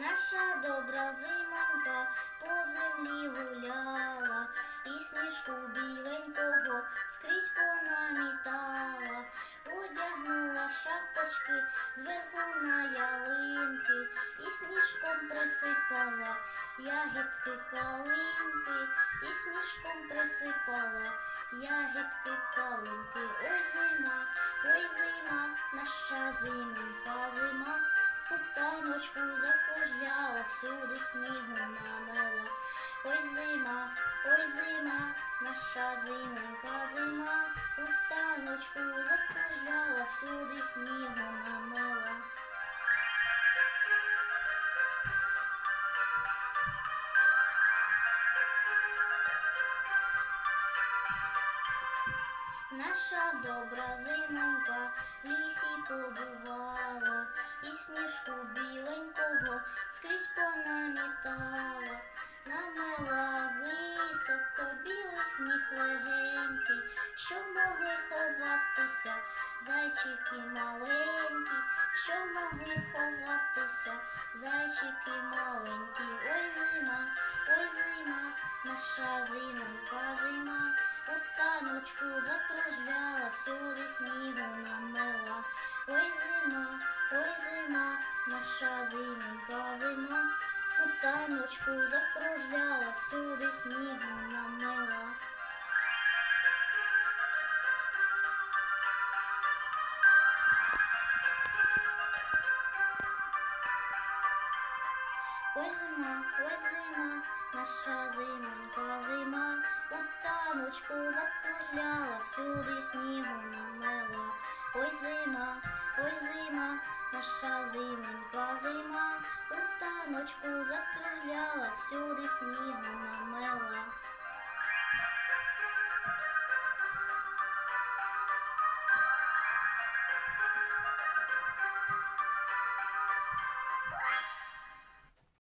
Наша добра зимонька по землі гуляла, і сніжку біленького скрізь понамітала, одягнула шапочки зверху на ялинки, і сніжком присипала ягідки калинки, і сніжком присипала ягідки калинки. Ой зима, ой зима, наша зима. Снігу намела. Ой зима, ой зима, наша зименька зима. У таночку закружляла, всюди снігу намела. Наша добра зимонька в лісі побувала, і сніжку біленького скрізь понамітала, намела високо білий сніг легенький, щоб могли ховатися зайчики маленькі, щоб могли ховатися зайчики маленькі. Ой зима, ой зима, наша зимонька зима. У таночку закружляла, всюди снігу намела. Ой зима, ой зима, наша зименька зима. Таночку закружляла, всюди снігу намела. Ой зима, ой зима, наша зименька зима, у таночку закружляла, всюди снігу намела. Ой зима, ой зима, наша зименька таночку закружляла, всюди намела.